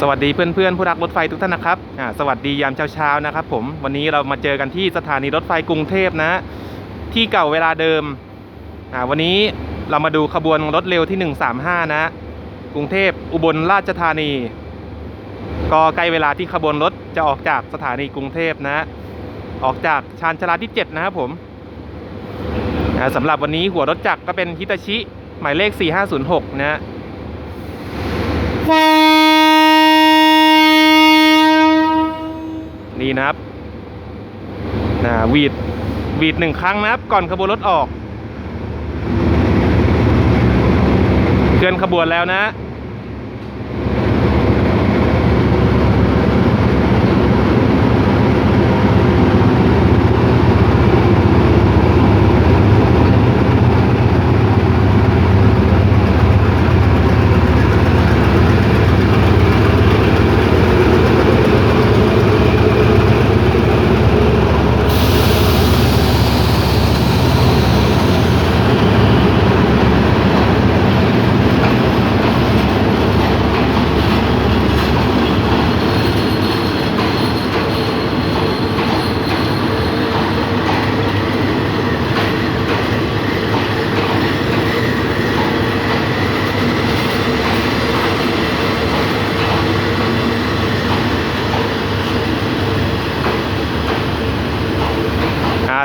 สวัสดีเพื่อนๆผู้รักรถไฟทุกท่านนะครับสวัสดียามเช้าๆนะครับผมวันนี้เรามาเจอกันที่สถานีรถไฟกรุงเทพนะ ที่เก่าเวลาเดิมวันนี้เรามาดูขบวนรถเร็วที่ 135 นะ กรุงเทพอุบลราชธานี ก็ใกล้เวลาที่ขบวนรถจะออกจากสถานีกรุงเทพนะ ออกจากชานชาลาที่ 7 นะครับผมสำหรับวันนี้หัวรถจักรก็เป็นฮิตาชิหมายเลข 4506 นะ นี่นะครับนะวีดวีดหนึ่งครั้งนะครับ ก่อนขบวนรถออกเคลื่อนขบวนแล้วนะ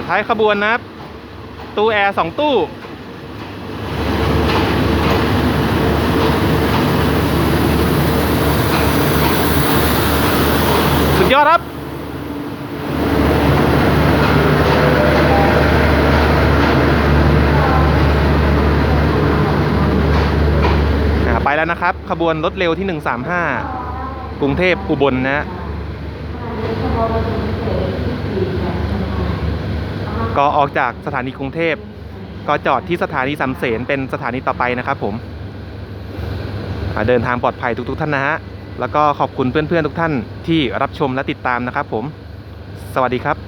ท้ายขบวนนะครับ ตู้แอร์สองตู้ สุดยอดครับไปแล้วนะครับ ขบวนรถเร็วที่ 135 กรุงเทพอุบลนะ ก็ออกจากสถานีกรุงเทพ ก็จอดที่สถานีสำเสนเป็นสถานีต่อไปนะครับผมเดินทางปลอดภัยทุกๆท่านนะฮะ แล้วก็ขอบคุณเพื่อนๆทุกท่านที่รับชมและติดตามนะครับผม สวัสดีครับ